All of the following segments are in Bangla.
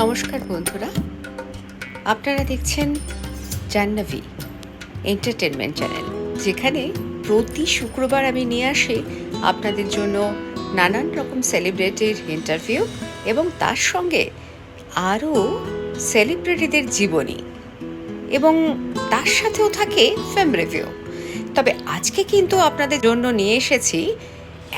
নমস্কার বন্ধুরা। আপনারা দেখছেন জাহ্নবী এন্টারটেনমেন্ট চ্যানেল যেখানে প্রতি শুক্রবার আমি নিয়ে আসি আপনাদের জন্য নানান রকম সেলিব্রিটির ইন্টারভিউ এবং তার সঙ্গে আরও সেলিব্রিটিদের জীবনী এবং তার সাথেও থাকে ফিল্ম রিভিউ তবে আজকে কিন্তু আপনাদের জন্য নিয়ে এসেছি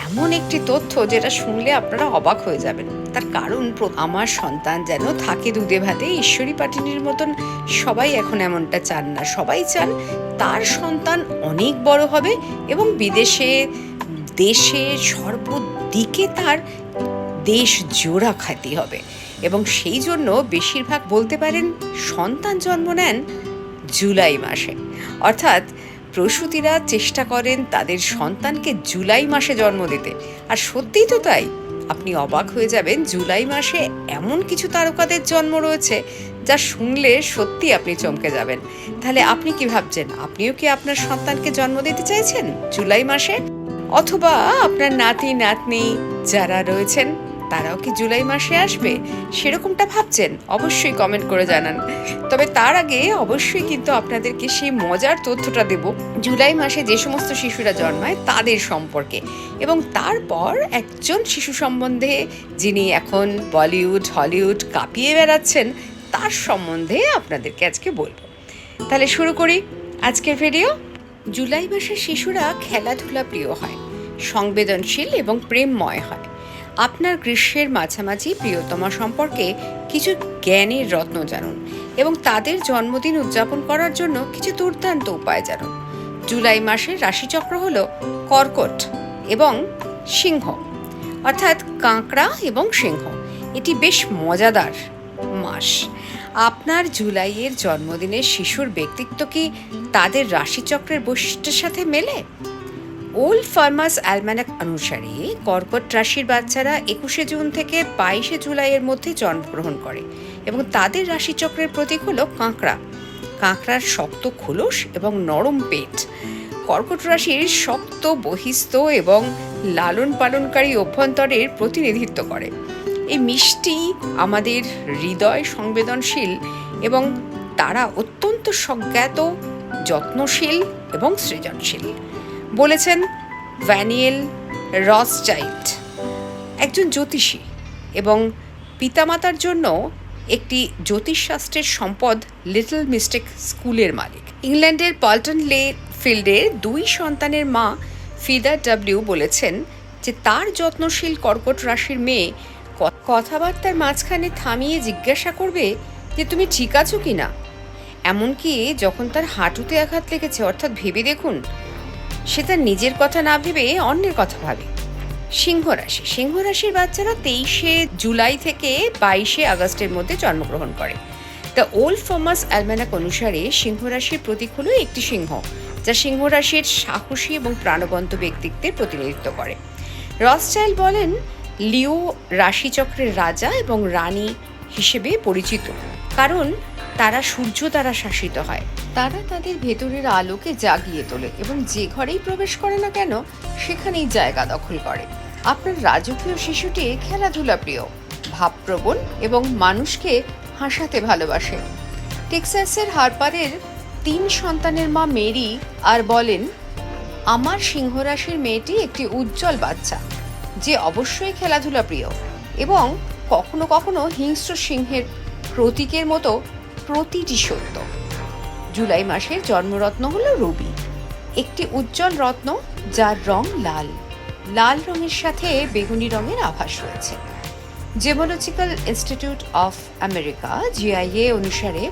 এমন একটি তথ্য যেটা শুনলে আপনারা অবাক হয়ে যাবেন। তার কারণ আমার সন্তান যেন থাকে দুধে ভাতে, ঈশ্বরী পাটিনির মতন সবাই এখন এমনটা চান না। সবাই চান তার সন্তান অনেক বড় হবে এবং বিদেশে, দেশে সর্বদিকে তার দেশ জোড়া খ্যাতি হবে। এবং সেই জন্য বেশিরভাগ বলতে পারেন সন্তান জন্ম নেন জুলাই মাসে। অর্থাৎ প্রসূতিরা চেষ্টা করেন তাদের সন্তানকে জুলাই মাসে জন্ম দিতে। আর সত্যিই তো তাই। আপনি অবাক হয়ে যাবেন, জুলাই মাসে এমন কিছু তারকাদের জন্ম রয়েছে যা শুনলে সত্যি আপনি চমকে যাবেন। তাহলে আপনি কি ভাবছেন? আপনিও কি আপনার সন্তানকে জন্ম দিতে চাইছেন জুলাই মাসে? অথবা আপনার নাতি নাতনি যারা রয়েছেন তারাও কি জুলাই মাসে আসবে? সেরকমটা ভাবছেন? অবশ্যই কমেন্ট করে জানান। তবে তার আগে অবশ্যই কিন্তু আপনাদেরকে সেই মজার তথ্যটা দেব। জুলাই মাসে যে সমস্ত শিশুরা জন্মায় তাদের সম্পর্কে। এবং তারপর একজন শিশু সম্বন্ধে যিনি এখন বলিউড, হলিউড কাঁপিয়ে বেড়াচ্ছেন, তার সম্বন্ধে আপনাদেরকে আজকে বলব। তাহলে শুরু করি আজকের ভিডিও জুলাই মাসে শিশুরা খেলাধুলা প্রিয় হয়, সংবেদনশীল এবং প্রেমময় হয়। আপনার গ্রীষ্মের মাঝামাঝি প্রিয়তমা সম্পর্কে কিছু জ্ঞানের রত্ন জানুন এবং তাদের জন্মদিন উদযাপন করার জন্য কিছু দুর্দান্ত উপায় জানুন। জুলাই মাসের রাশিচক্র হল কর্কট এবং সিংহ, অর্থাৎ কাঁকড়া এবং সিংহ। এটি বেশ মজাদার মাস। আপনার জুলাইয়ের জন্মদিনের শিশুর ব্যক্তিত্ব কি তাদের রাশিচক্রের বৈশিষ্ট্যের সাথে মেলে? ওল্ড ফার্মাস অ্যালম্যানাক অনুসারে, কর্কট রাশির বাচ্চারা একুশে জুন থেকে বাইশে জুলাইয়ের মধ্যে জন্মগ্রহণ করে এবং তাদের রাশিচক্রের প্রতীক হলো কাঁকড়া। কাঁকড়ার শক্ত খোলস এবং নরম পেট। কর্কট রাশির শক্ত, বহিস্থ এবং লালন পালনকারী অভ্যন্তরের প্রতিনিধিত্ব করে। এই মিষ্টি আমাদের হৃদয় সংবেদনশীল এবং তারা অত্যন্ত সজ্ঞাত, যত্নশীল এবং সৃজনশীল। বলেছেন ভ্যানিয়েল রস রসচাইল্ড একজন জ্যোতিষী এবং পিতামাতার জন্য একটি জ্যোতিষশাস্ত্রের সম্পদ লিটল মিস্টেক স্কুলের মালিক। ইংল্যান্ডের পাল্টন লে ফিল্ডের দুই সন্তানের মা ফিদা ডাব্লিউ বলেছেন যে তার যত্নশীল কর্কট রাশির মেয়ে কথাবার্তার মাঝখানে থামিয়ে জিজ্ঞাসা করবে যে তুমি ঠিক আছো কি না এমনকি যখন তার হাঁটুতে আঘাত লেগেছে, অর্থাৎ ভেবে দেখুন সে তার নিজের কথা না ভেবে অন্যের কথা ভাবে। সিংহ রাশি। সিংহ রাশির বাচ্চারা তেইশে জুলাই থেকে বাইশে আগস্টের মধ্যে জন্মগ্রহণ করে। দ্য ওল্ড ফর্মাস অ্যালম্যানাক অনুসারে সিংহ রাশির প্রতীক হলো একটি সিংহ, যা সিংহ রাশির সাহসী এবং প্রাণবন্ত ব্যক্তিত্বের প্রতিনিধিত্ব করে। রসচাইল বলেন, লিও রাশিচক্রের রাজা এবং রানী হিসেবে পরিচিত। কারণ তারা সূর্য দ্বারা শাসিত হয়। তারা তাদের ভেতরের আলোকে জাগিয়ে তোলে এবং যে ঘরেই প্রবেশ করে না কেন, সেখানেই জায়গা দখল করে। আপনার রাজকীয় শিশুটি খেলাধুলা প্রিয়, ভাবপ্রবণ এবং মানুষকে হাসাতে ভালোবাসে। টেক্সাসের হারপারের তিন সন্তানের মা মেরি আর বলেন, আমার সিংহ রাশির মেয়েটি একটি উজ্জ্বল বাচ্চা, যে অবশ্যই খেলাধুলা প্রিয় এবং কখনো কখনো হিংস্র সিংহের প্রতীকের মতো প্রতিটি সত্য। জুলাই মাসের জন্মরত্ন হলো রুবি। একটি উজ্জ্বল রত্ন যার রং লাল। লাল রঙের সাথে বেগুনি রঙের আভাস রয়েছে। Gemological Institute of America GIA অনুসারে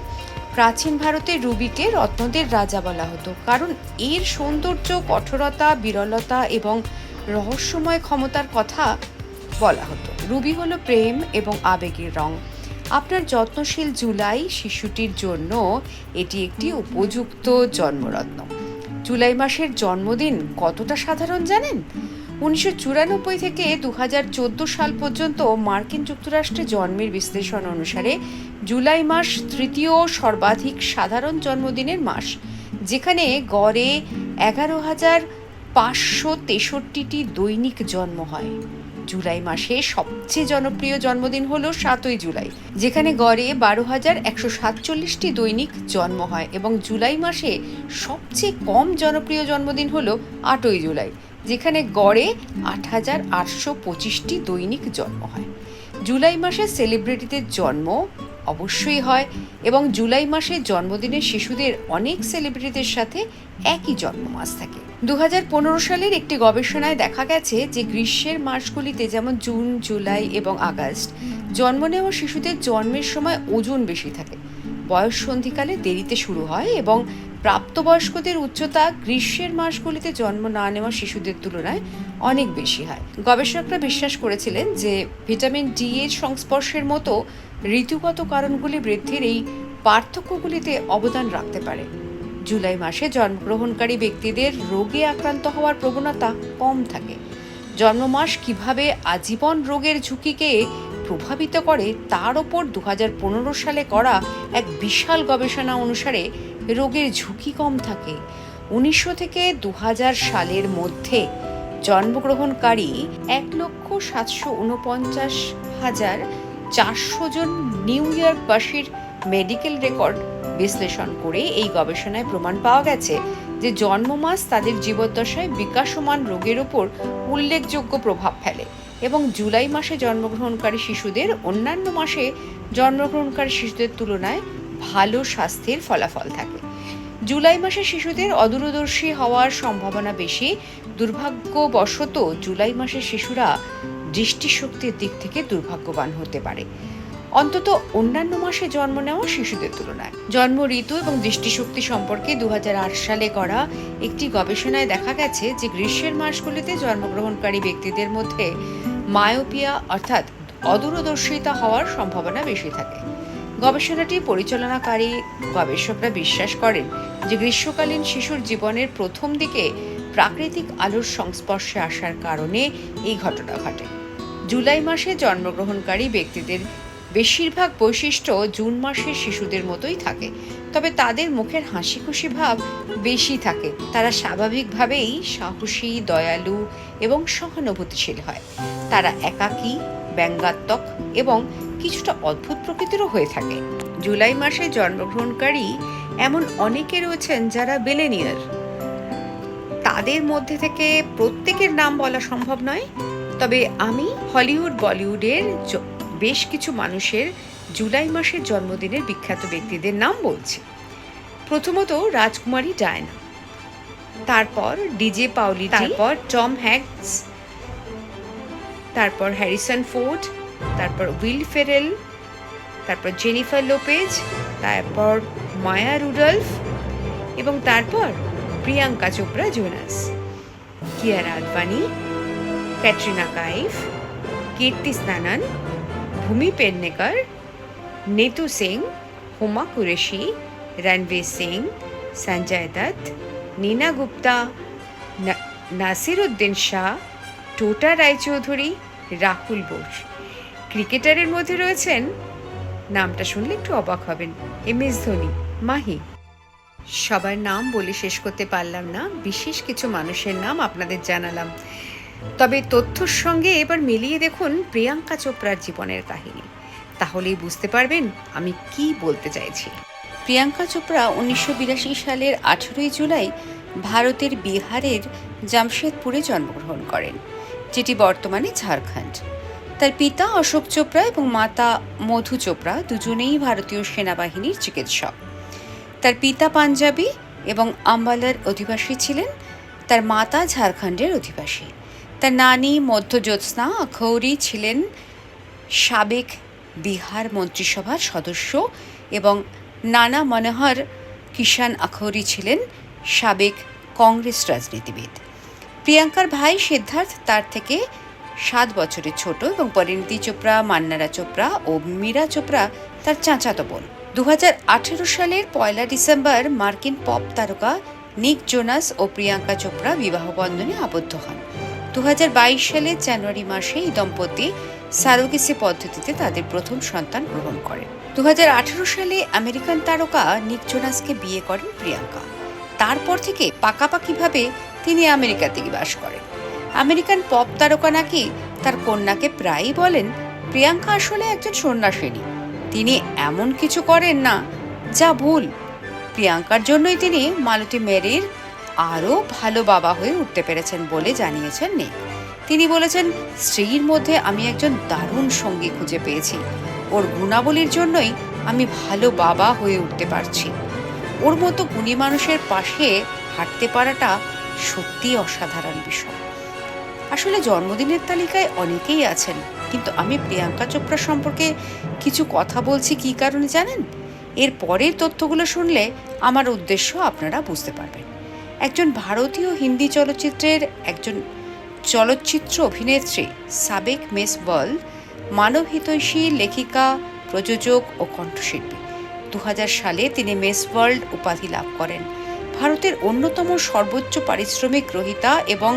প্রাচীন ভারতে রুবিকে রত্নদের রাজা বলা হতো। কারণ এর সৌন্দর্য, কঠোরতা, বিরলতা এবং রহস্যময় ক্ষমতার কথা বলা হতো। রুবি হলো প্রেম এবং আবেগের রং। আপনার যত্নশীল জুলাই শিশুটির জন্য এটি একটি উপযুক্ত জন্মরত্ন। জুলাই মাসের জন্মদিন কতটা সাধারণ জানেন? উনিশশো চুরানব্বই থেকে দু হাজার চোদ্দ সাল পর্যন্ত মার্কিন যুক্তরাষ্ট্রে জন্মের বিশ্লেষণ অনুসারে জুলাই মাস তৃতীয় সর্বাধিক সাধারণ জন্মদিনের মাস, যেখানে গড়ে এগারো হাজার পাঁচশো তেষট্টিটি দৈনিক জন্ম হয়। জুলাই মাসে সবচেয়ে জনপ্রিয় জন্মদিন হলো সাতই জুলাই, যেখানে গড়ে বারো হাজার একশো সাতচল্লিশটি দৈনিক জন্ম হয় এবং জুলাই মাসে সবচেয়ে কম জনপ্রিয় জন্মদিন হলো আটই জুলাই, যেখানে গড়ে আট হাজার আটশো পঁচিশটি দৈনিক জন্ম হয়। জুলাই মাসে সেলিব্রিটিদের জন্ম অবশ্যই হয় এবং জুলাই মাসে জন্মদিনে শিশুদের অনেক সেলিব্রিটিদের সাথে একই জন্ম মাস থাকে। দু হাজার পনেরো সালের একটি গবেষণায় দেখা গেছে যে গ্রীষ্মের মাসগুলিতে যেমন জুন, জুলাই এবং আগস্ট, জন্ম নেওয়া শিশুদের জন্মের সময় ওজন বেশি থাকে। বয়স সন্ধিকালে দেরিতে শুরু হয় এবং প্রাপ্তবয়স্কদের উচ্চতা গ্রীষ্মের মাসগুলিতে জন্ম না নেওয়া শিশুদের তুলনায় অনেক বেশি হয়। গবেষকরা বিশ্বাস করেছিলেন যে ভিটামিন ডি এর সংস্পর্শের মতো ঋতুগত কারণগুলি বৃদ্ধির এই পার্থক্যগুলিতে অবদান রাখতে পারে। জুলাই মাসে জন্মগ্রহণকারী ব্যক্তিদের রোগে আক্রান্ত হওয়ার প্রবণতা কম থাকে। জন্মমাস কীভাবে আজীবন রোগের ঝুঁকিকে প্রভাবিত করে তার ওপর দু হাজার পনেরো সালে করা এক বিশাল গবেষণা অনুসারে রোগের ঝুঁকি কম থাকে। উনিশশো থেকে দু হাজার সালের মধ্যে জন্মগ্রহণকারী এক লক্ষ সাতশো উনপঞ্চাশ হাজার চারশো জন নিউ ইয়র্কবাসীর মেডিকেল রেকর্ড বিশ্লেষণ করে এই গবেষণায় প্রমাণ পাওয়া গেছে যে জন্মমাস তাদের জীবদ্দশায় বিকাশমান রোগের ওপর উল্লেখযোগ্য প্রভাব ফেলে এবং জুলাই মাসে জন্মগ্রহণকারী শিশুদের অন্যান্য মাসে জন্মগ্রহণকারী শিশুদের তুলনায় ভালো স্বাস্থ্যের ফলাফল থাকে। জুলাই মাসে শিশুদের অদূরদর্শী হওয়ার সম্ভাবনা বেশি। দুর্ভাগ্যবশত জুলাই মাসে শিশুরা দৃষ্টিশক্তির দিক থেকে দুর্ভাগ্যবান হতে পারে। অন্তত অন্যান্য মাসে জন্ম নেওয়া শিশুদের তুলনায়। জন্ম ঋতু এবং দৃষ্টিশক্তি সম্পর্কে দু হাজার আট সালে করা একটি গবেষণায় দেখা গেছে যে গ্রীষ্মের মাসগুলিতে জন্মগ্রহণকারী ব্যক্তিদের মধ্যে মায়োপিয়া অর্থাৎ অদূরদর্শিতা হওয়ার সম্ভাবনা বেশি থাকে। গবেষণাটি পরিচালনাকারী গবেষকরা বিশ্বাস করেন যে গ্রীষ্মকালীন শিশুর জীবনের প্রথম দিকে প্রাকৃতিক আলোর সংস্পর্শে আসার কারণে এই ঘটনা ঘটে। জুলাই মাসে জন্মগ্রহণকারী ব্যক্তিদের বেশিরভাগ বৈশিষ্ট্য জুন মাসের শিশুদের মতোই থাকে, তবে তাদের মুখের হাসি খুশি ভাব বেশি থাকে। তারা স্বাভাবিকভাবেই সাহসী, দয়ালু এবং সহানুভূতিশীল হয়। তারা একাকী, ব্যঙ্গাত্মক এবং কিছুটা অদ্ভুত প্রকৃতিরও হয়ে থাকে। জুলাই মাসে জন্মগ্রহণকারী এমন অনেকে রয়েছেন যারা বেলেনিয়ার তাদের মধ্যে থেকে প্রত্যেকের নাম বলা সম্ভব নয়। তবে আমি হলিউড বলিউডের বেশ কিছু মানুষের জুলাই মাসের জন্মদিনের বিখ্যাত ব্যক্তিদের নাম বলছি। প্রথমত রাজকুমারী ডায়না। তারপর ডিজে পাউলি তারপর টম হ্যাঙ্কস। তারপর হ্যারিসন ফোর্ড। তারপর উইল ফেরেল, তারপর জেনিফার লোপেজ, তারপর মায়া রুডলফ এবং তারপর প্রিয়াঙ্কা চোপড়া জোনাস। কিয়ারা আডবাণী ক্যাটরিনা কাইফ, কীর্তি স্নানন, ভূমি পেডনেকর নেতু সিং, হুমা কুরেশি, রণবীর সিং, সঞ্জয় দত্ত, নীনা গুপ্তা, না- নাসিরুদ্দিন শাহ, টোটা রায়চৌধুরী, রাহুল বোস। ক্রিকেটারের মধ্যে রয়েছেন। নামটা শুনলে একটু অবাক হবেন। M S Dhoni, Mahi. সবার নাম বলে শেষ করতে পারলাম না, বিশেষ কিছু মানুষের নাম আপনাদের জানালাম। তবে তথ্যর সঙ্গে এবার মিলিয়ে দেখুন প্রিয়াঙ্কা চোপড়ার জীবনের কাহিনী। তাহলেই বুঝতে পারবেন আমি কি বলতে চাইছি। প্রিয়াঙ্কা চোপড়া উনিশশো বিরাশি সালের আঠেরোই জুলাই ভারতের বিহারের জামশেদপুরে জন্মগ্রহণ করেন, যেটি বর্তমানে ঝাড়খণ্ড। তার পিতা অশোক চোপড়া এবং মাতা মধু চোপড়া দুজনেই ভারতীয় সেনাবাহিনীর চিকিৎসক। তার পিতা পাঞ্জাবি এবং আম্বালার অধিবাসী ছিলেন। তার মাতা ঝাড়খণ্ডের অধিবাসী। তার নানি মধ্যজ্যোৎস্না আখৌরি ছিলেন সাবেক বিহার মন্ত্রিসভার সদস্য এবং নানা মনোহর কিষান আখৌরি ছিলেন সাবেক কংগ্রেস রাজনীতিবিদ। প্রিয়াঙ্কার ভাই সিদ্ধার্থ তার থেকে সাত বছরের ছোট এবং পরিণীতি চোপড়া, মান্নারা চোপড়া ও মীরা চোপড়া তার চাচাতো বোন। দু হাজার আঠেরো সালের পয়লা ডিসেম্বর মার্কিন পপ তারকা নিক জোনাস ও প্রিয়াঙ্কা চোপড়া বিবাহ বন্ধনে আবদ্ধ হন। দু সালের জানুয়ারি মাসে এই দম্পতি সারোগেসি পদ্ধতিতে তাদের প্রথম সন্তান গ্রহণ করেন। দু হাজার আঠারো সালে আমেরিকান তারকা নিক জোনাসকে বিয়ে করেন প্রিয়াঙ্কা। তারপর থেকে পাকাপাকিভাবে তিনি আমেরিকাতেই বাস করেন। আমেরিকান পপ তারকা নাকি? তার কন্যাকে প্রায়ই বলেন, প্রিয়াঙ্কা আসলে একজন সন্ন্যাসিনী। তিনি এমন কিছু করেন না, যা ভুল। প্রিয়াঙ্কার জন্যই তিনি মালতী মেরির আরও ভালো বাবা হয়ে উঠতে পেরেছেন বলে জানিয়েছেন নিক তিনি বলেছেন, স্ত্রীর মধ্যে আমি একজন দারুণ সঙ্গী খুঁজে পেয়েছি। ওর গুণাবলীর জন্যই আমি ভালো বাবা হয়ে উঠতে পারছি। ওর মতো গুণী মানুষের পাশে হাঁটতে পারাটা সত্যি অসাধারণ বিষয়। আসলে জন্মদিনের তালিকায় অনেকেই আছেন, কিন্তু আমি প্রিয়াঙ্কা চোপড়া সম্পর্কে কিছু কথা বলছি কী কারণে জানেন? এর পরের তথ্যগুলো শুনলে আমার উদ্দেশ্য আপনারা বুঝতে পারবেন। একজন ভারতীয় হিন্দি চলচ্চিত্রের একজন চলচ্চিত্র অভিনেত্রী, সাবেক মিস ওয়ার্ল্ড, মানবহিতৈষী লেখিকা, প্রযোজক ও কণ্ঠশিল্পী। দু হাজার সালে তিনি মিস ওয়ার্ল্ড উপাধি লাভ করেন। ভারতের অন্যতম সর্বোচ্চ পারিশ্রমিক গ্রহীতা এবং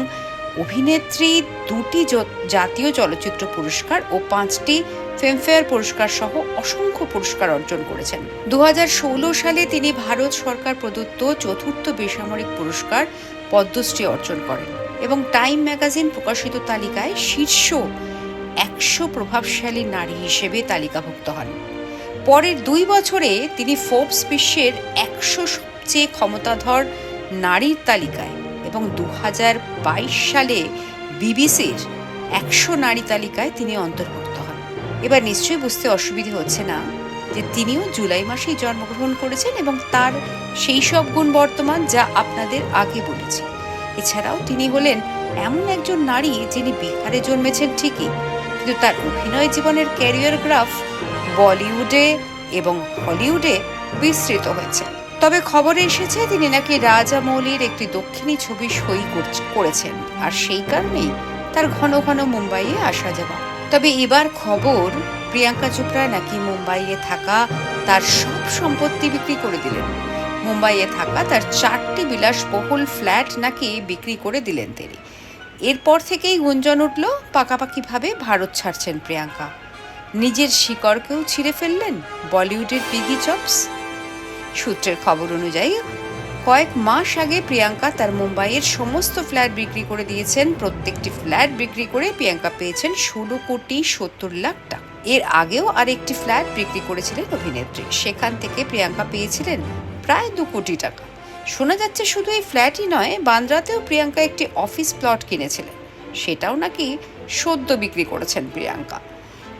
অভিনেত্রী দুটি জাতীয় চলচ্চিত্র পুরস্কার ও পাঁচটি ফিল্মফেয়ার পুরস্কার সহ অসংখ্য পুরস্কার অর্জন করেছেন। দুহাজার ষোলো সালে তিনি ভারত সরকার প্রদত্ত চতুর্থ বেসামরিক পুরস্কার পদ্মশ্রী অর্জন করেন এবং টাইম ম্যাগাজিন প্রকাশিত তালিকায় শীর্ষ একশো প্রভাবশালী নারী হিসেবে তালিকাভুক্ত হন। পরের দুই বছরে তিনি ফোর্বস বিশ্বের একশো সবচেয়ে ক্ষমতাধর নারীর তালিকায় এবং দু হাজার বাইশ সালে বিবিসির একশো নারী তালিকায় তিনি অন্তর্ভুক্ত হন। এবার নিশ্চয়ই বুঝতে অসুবিধে হচ্ছে না যে তিনিও জুলাই মাসেই জন্মগ্রহণ করেছেন এবং তার সেই সব গুণ বর্তমান যা আপনাদের আগে বলেছি। এছাড়াও তিনি হলেন এমন একজন নারী যিনি বিহারে জন্মেছেন ঠিকই, কিন্তু তার অভিনয় জীবনের ক্যারিয়ার গ্রাফ বলিউডে এবং হলিউডে বিস্তৃত হয়েছে। তবে খবরে এসেছে তিনি নাকি রাজামৌলির একটি দক্ষিণী ছবি সই করছ- করেছেন। আর সেই কারণেই তার ঘন ঘন মুম্বাইয়ে আসা যাওয়া। তবে এবার খবর, প্রিয়াঙ্কা চোপড়া নাকি মুম্বাইয়ে থাকা তার সব সম্পত্তি বিক্রি করে দিলেন। মুম্বাইয়ে থাকা তার চারটি বিলাসবহুল ফ্ল্যাট নাকি বিক্রি করে দিলেন তিনি। এরপর থেকেই গুঞ্জন উঠল, পাকাপাকিভাবে ভারত ছাড়ছেন প্রিয়াঙ্কা। নিজের শিকড়কেও ছিঁড়ে ফেললেন বলিউডের পিগি চপস। সূত্রের খবর অনুযায়ী, কয়েক মাস আগে প্রিয়াঙ্কা তার মুম্বাইয়ের সমস্ত ফ্ল্যাট বিক্রি করে দিয়েছেন। প্রত্যেকটি ফ্ল্যাট বিক্রি করে প্রিয়াঙ্কা পেয়েছেন ষোলো কোটি সত্তর লাখ টাকা। এর আগেও আরেকটি ফ্ল্যাট বিক্রি করেছিলেন অভিনেত্রী। সেখান থেকে প্রিয়াঙ্কা পেয়েছিলেন প্রায় দু কোটি টাকা। শোনা যাচ্ছে শুধু এই ফ্ল্যাটই নয়, বান্দ্রাতেও প্রিয়াঙ্কা একটি অফিস প্লট কিনেছিলেন। সেটাও নাকি সদ্য বিক্রি করেছেন প্রিয়াঙ্কা।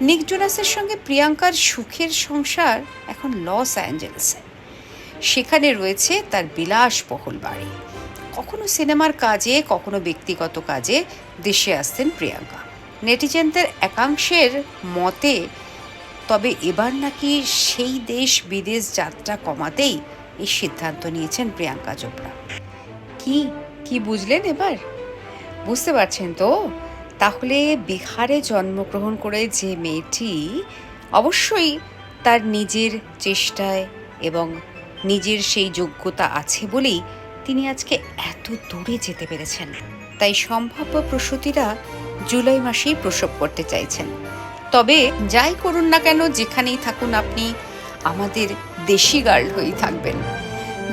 নিক জোনাসের সঙ্গে প্রিয়াঙ্কার সুখের সংসার এখন লস অ্যাঞ্জেলেসে। সেখানে রয়েছে তার বিলাসবহুল বাড়ি। কখনো সিনেমার কাজে, কখনো ব্যক্তিগত কাজে দেশে আসতেন প্রিয়াঙ্কা। নেটিজেনদের একাংশের মতে, তবে এবার নাকি সেই দেশ বিদেশ যাত্রা কমাতেই এই সিদ্ধান্ত নিয়েছেন প্রিয়াঙ্কা চোপড়া। কি কি বুঝলেন এবার? বুঝতে পারছেন তো? তাহলে বিহারে জন্মগ্রহণ করে যে মেয়েটি অবশ্যই তার নিজের চেষ্টায় এবং নিজের সেই যোগ্যতা আছে বলেই তিনি আজকে এত দূরে যেতে পেরেছেন। তাই সম্ভাব্য প্রসূতিরা জুলাই মাসেই প্রসব করতে চাইছেন। তবে যাই করুন না কেন, যেখানেই থাকুন আপনি আমাদের দেশি গার্ল হয়েই থাকবেন।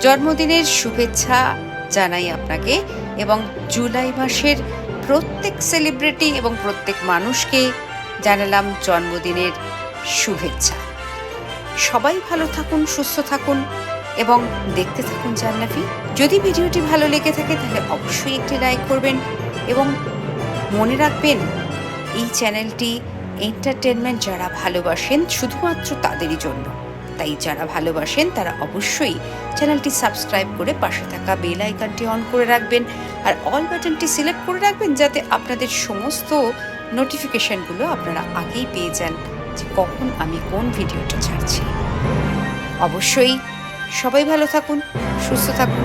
জন্মদিনের শুভেচ্ছা জানাই আপনাকে এবং জুলাই মাসের প্রত্যেক সেলিব্রিটি এবং প্রত্যেক মানুষকে জানালাম জন্মদিনের শুভেচ্ছা। সবাই ভালো থাকুন, সুস্থ থাকুন। এবং দেখতে থাকুন জান্নাফি যদি ভিডিওটি ভালো লেগে থাকে, তাহলে অবশ্যই একটি লাইক করবেন এবং মনে রাখবেন, এই চ্যানেলটি এন্টারটেনমেন্ট যারা ভালোবাসেন, শুধুমাত্র তাদেরই জন্য। তাই যারা ভালোবাসেন, তারা অবশ্যই চ্যানেলটি সাবস্ক্রাইব করে পাশে থাকা বেল আইকনটি অন করে রাখবেন আর অল বাটনটি সিলেক্ট করে রাখবেন যাতে আপনাদের সমস্ত নোটিফিকেশনগুলো আপনারা আগেই পেয়ে যান যে কখন আমি কোন ভিডিওটা ছাড়ছি। অবশ্যই সবাই ভালো থাকুন সুস্থ থাকুন।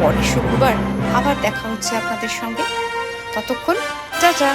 পরের শুক্রবার আবার দেখা হচ্ছে আপনাদের সঙ্গে। ততক্ষণ যা